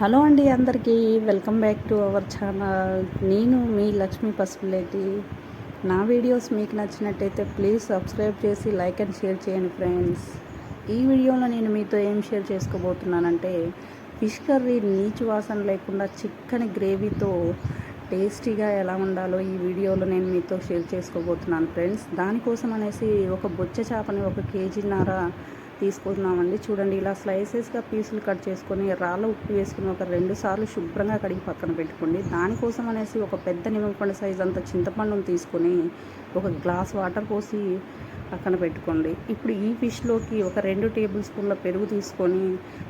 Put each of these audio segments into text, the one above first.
Hello అండి అందరికీ welcome back to our channel. నేను మీ లక్ష్మీ పసుపులేటి. నా వీడియోస్ మీకు నచ్చినట్టయితే ప్లీజ్ సబ్స్క్రైబ్ చేసి లైక్ అండ్ షేర్ చేయండి ఫ్రెండ్స్. ఈ వీడియోలో నేను మీతో ఏం షేర్ చేసుకోబోతున్నానంటే ఫిష్ కర్రీ నీచు వాసన లేకుండా చిక్కని గ్రేవీతో టేస్టీగా ఎలా ఉండాలో ఈ వీడియోలో నేను మీతో షేర్ చేసుకోబోతున్నాను ఫ్రెండ్స్. దానికోసం అనేసి ఒక బొచ్చ చేపని ఒక కేజీన్నర తీసుకుంటున్నామండి చూడండి ఇలా స్లైసెస్గా పీసులు కట్ చేసుకొని రాళ్ళ ఉప్పు వేసుకుని ఒక రెండు సార్లు శుభ్రంగా కడిగి పక్కన పెట్టుకోండి. దానికోసం అనేసి ఒక పెద్ద నిమ్మపండు సైజ్ అంత చింతపండును తీసుకొని ఒక గ్లాస్ వాటర్ పోసి పక్కన పెట్టుకోండి. ఇప్పుడు ఈ ఫిష్లోకి ఒక రెండు టేబుల్ స్పూన్ల పెరుగు తీసుకొని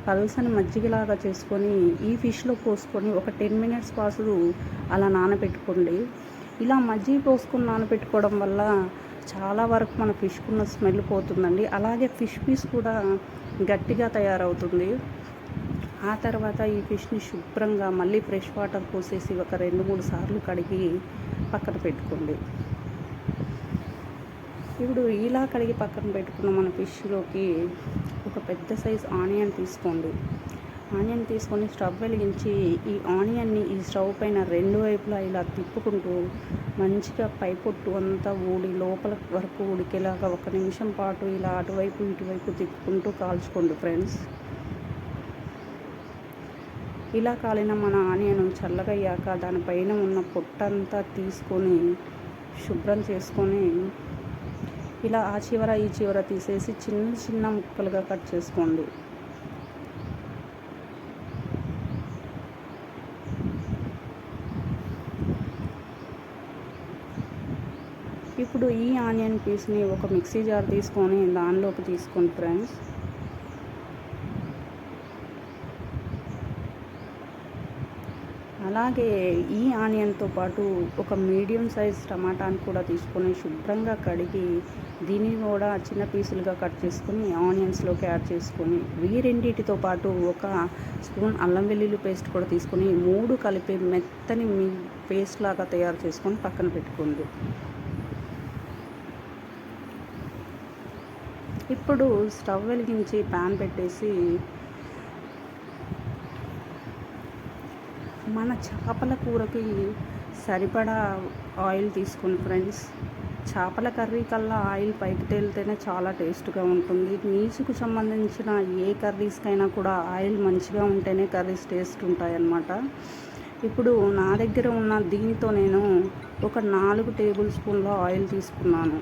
పలుసని మజ్జిగలాగా చేసుకొని ఈ ఫిష్లో పోసుకొని ఒక టెన్ మినిట్స్ పాసుడు అలా నానబెట్టుకోండి. ఇలా మజ్జిగ పోసుకొని నానబెట్టుకోవడం వల్ల చాలా వరకు మన ఫిష్కున్న స్మెల్ పోతుందండి. అలాగే ఫిష్ పీస్ కూడా గట్టిగా తయారవుతుంది. ఆ తర్వాత ఈ ఫిష్ని శుభ్రంగా మళ్ళీ ఫ్రెష్ వాటర్ పోసేసి ఒక రెండు మూడు సార్లు కడిగి పక్కన పెట్టుకోండి. ఇప్పుడు ఇలా కడిగి పక్కన పెట్టుకున్న మన ఫిష్లోకి ఒక పెద్ద సైజ్ ఆనియన్ తీసుకోండి. ఆనియన్ తీసుకొని స్టవ్ వెలిగించి ఈ ఆనియన్ని ఈ స్టవ్ పైన రెండు వైపులా ఇలా తిప్పుకుంటూ మంచిగా పై పొట్టు అంతా ఊడి లోపల వరకు ఉడికేలాగా ఒక నిమిషం పాటు ఇలా అటువైపు ఇటువైపు తిప్పుకుంటూ కాల్చుకోండి ఫ్రెండ్స్. ఇలా కాలిన మన ఆనియన్ చల్లగయ్యాక దానిపైన ఉన్న పొట్టంతా తీసుకొని శుభ్రం చేసుకొని ఇలా ఆ చివర ఈ చివర తీసేసి చిన్న చిన్న ముక్కలుగా కట్ చేసుకోండి. ఇప్పుడు ఈ ఆనియన్ పీస్ని ఒక మిక్సీ జార్ తీసుకొని దానిలోకి తీసుకోండి ఫ్రెండ్స్. అలాగే ఈ ఆనియన్తో పాటు ఒక మీడియం సైజ్ టమాటాని కూడా తీసుకొని శుభ్రంగా కడిగి దీన్ని కూడా చిన్న పీసులుగా కట్ చేసుకొని ఆనియన్స్లోకి యాడ్ చేసుకొని ఈ రెండింటితో పాటు ఒక స్పూన్ అల్లం వెల్లుల్లి పేస్ట్ కూడా తీసుకొని మూడు కలిపి మెత్తని మీ పేస్ట్ లాగా తయారు చేసుకొని పక్కన పెట్టుకోండి. ఇప్పుడు స్టవ్ వెలిగించి ప్యాన్ పెట్టేసి మన చేపల కూరకి సరిపడా ఆయిల్ తీసుకుని ఫ్రెండ్స్ చేపల కర్రీ కల్లా ఆయిల్ పైకి తేలితేనే చాలా టేస్ట్గా ఉంటుంది. నీచుకు సంబంధించిన ఏ కర్రీస్కైనా కూడా ఆయిల్ మంచిగా ఉంటేనే కర్రీస్ టేస్ట్ ఉంటాయన్నమాట. ఇప్పుడు నా దగ్గర ఉన్న దీంతో నేను ఒక నాలుగు టేబుల్ స్పూన్ల ఆయిల్ తీసుకున్నాను.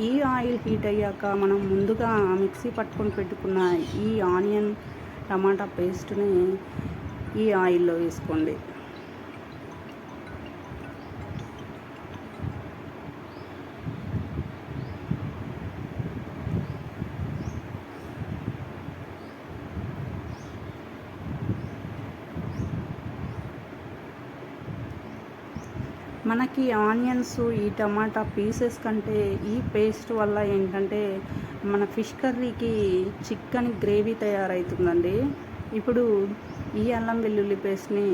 ఈ ఆయిల్ హీట్ అయ్యాక మనం ముందుగా మిక్సీ పట్టుకొని పెట్టుకున్న ఈ ఆనియన్ టమాటా పేస్ట్ని ఈ ఆయిల్లో వేసుకోండి. మనకి ఆనియన్స్ ఈ టమాటా పీసెస్ కంటే ఈ పేస్ట్ వల్ల ఏంటంటే మన ఫిష్ కర్రీకి చికెన్ గ్రేవీ తయారవుతుందండి ఇప్పుడు ఈ అల్లం వెల్లుల్లి పేస్ట్ని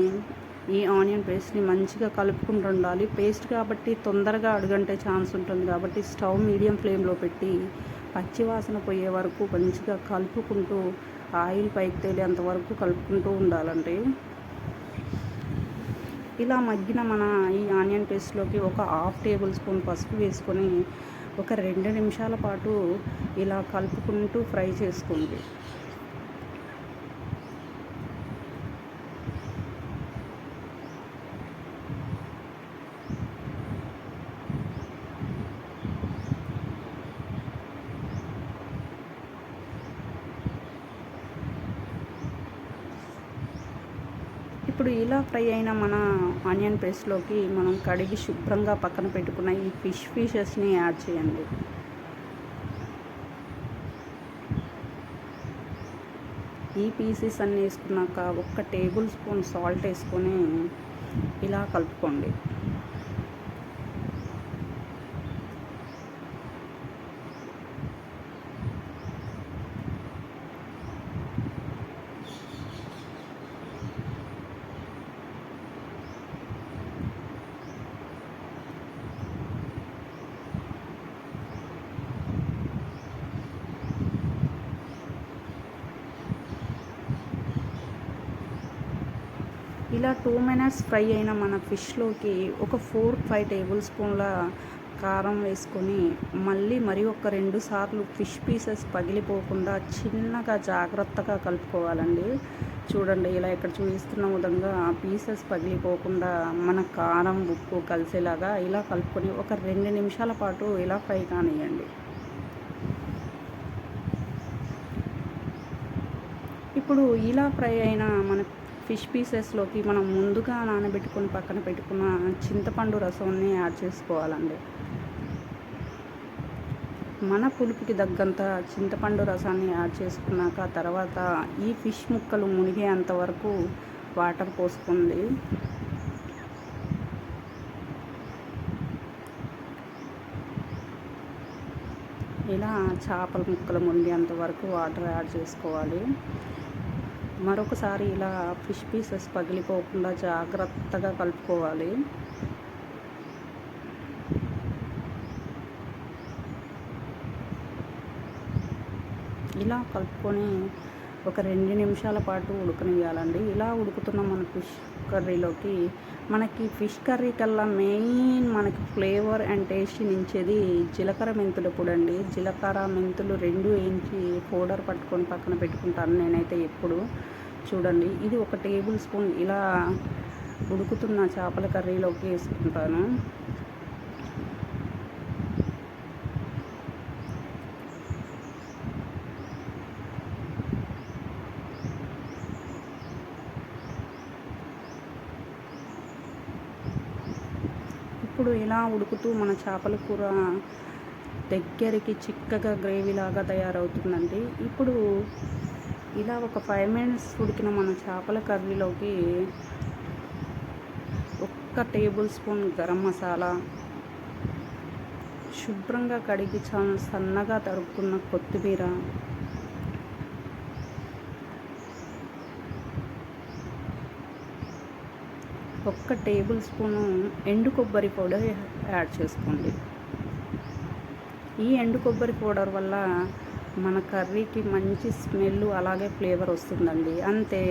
ఈ ఆనియన్ పేస్ట్ని మంచిగా కలుపుకుంటూ ఉండాలి పేస్ట్ కాబట్టి తొందరగా అడుగంటే ఛాన్స్ ఉంటుంది కాబట్టి స్టవ్ మీడియం ఫ్లేమ్లో పెట్టి పచ్చివాసన పోయే వరకు మంచిగా కలుపుకుంటూ ఆయిల్ పైకి తేలేంత వరకు కలుపుకుంటూ ఉండాలండి. ఇలా మగ్గిన మన ఈ ఆనియన్ పేస్ట్లోకి ఒక హాఫ్ టేబుల్ స్పూన్ పసుపు వేసుకొని ఒక రెండు నిమిషాల పాటు ఇలా కలుపుకుంటూ ఫ్రై చేసుకోండి. ఇప్పుడు ఇలా ఫ్రై అయిన మన ఆనియన్ పేస్ట్లోకి మనం కడిగి శుభ్రంగా పక్కన పెట్టుకున్న ఈ ఫిష్ పీసెస్ని యాడ్ చేయండి. ఈ పీసెస్ అన్నీ వేసుకున్నాక ఒక్క టేబుల్ స్పూన్ సాల్ట్ వేసుకొని ఇలా కలుపుకోండి. ఇలా టూ మినిట్స్ ఫ్రై అయిన మన ఫిష్లోకి ఒక ఫోర్ ఫైవ్ టేబుల్ స్పూన్ల కారం వేసుకొని మళ్ళీ మరి ఒక రెండు సార్లు ఫిష్ పీసెస్ పగిలిపోకుండా చిన్నగా జాగ్రత్తగా కలుపుకోవాలండి. చూడండి ఇలా ఇక్కడ చూపిస్తున్న విధంగా పీసెస్ పగిలిపోకుండా మన కారం ఉప్పు కలిసేలాగా ఇలా కలుపుకొని ఒక రెండు నిమిషాల పాటు ఇలా ఫ్రై కానివ్వండి ఇప్పుడు ఇలా ఫ్రై అయిన మన ఫిష్ పీసెస్లోకి మనం ముందుగా నానబెట్టుకొని పక్కన పెట్టుకున్న చింతపండు రసాన్ని యాడ్ చేసుకోవాలండి. మన పులుపుకి తగ్గంత చింతపండు రసాన్ని యాడ్ చేసుకున్నాక తర్వాత ఈ ఫిష్ ముక్కలు మునిగేంత వరకు వాటర్ పోసుకోండి ఇలా చేపల ముక్కలు మునిగేంత వరకు వాటర్ యాడ్ చేసుకోవాలి. మరొకసారి ఇలా ఫిష్ పీసెస్ పగిలిపోకుండా జాగ్రత్తగా కలుపుకోవాలి. ఇలా కలుపుకొని ఒక రెండు నిమిషాల పాటు ఉడకనివ్వాలండి ఇలా ఉడుకుతున్న మన ఫిష్ కర్రీలోకి మనకి ఫిష్ కర్రీ కల్లా మెయిన్ మనకి ఫ్లేవర్ అండ్ టేస్ట్ నించేది జీలకర్ర మెంతులు పొడి అండి జీలకర్ర మెంతులు రెండు వేయించి పౌడర్ పట్టుకొని పక్కన పెట్టుకుంటాను నేనైతే ఎప్పుడు. చూడండి ఇది ఒక టేబుల్ స్పూన్ ఇలా ఉడుకుతున్న చేపల కర్రీలోకి వేసుకుంటాను. ఇప్పుడు ఇలా ఉడుకుతూ మన చేపల కూర దగ్గరికి చిక్కగా గ్రేవీ లాగా తయారవుతుందండి. ఇప్పుడు ఇలా ఒక ఫైవ్ మినిట్స్ ఉడికిన మన చేపల కర్రీలోకి ఒక్క టేబుల్ స్పూన్ గరం మసాలా శుభ్రంగా కడిగి చాలా సన్నగా తరుక్కున్న కొత్తిమీర ఒక్క టేబుల్ స్పూను ఎండు కొబ్బరి పౌడర్ యాడ్ చేసుకోండి. ఈ ఎండు కొబ్బరి పౌడర్ వల్ల మన కర్రీకి మంచి స్మెల్ అలాగే ఫ్లేవర్ వస్తుందండి. అంతే.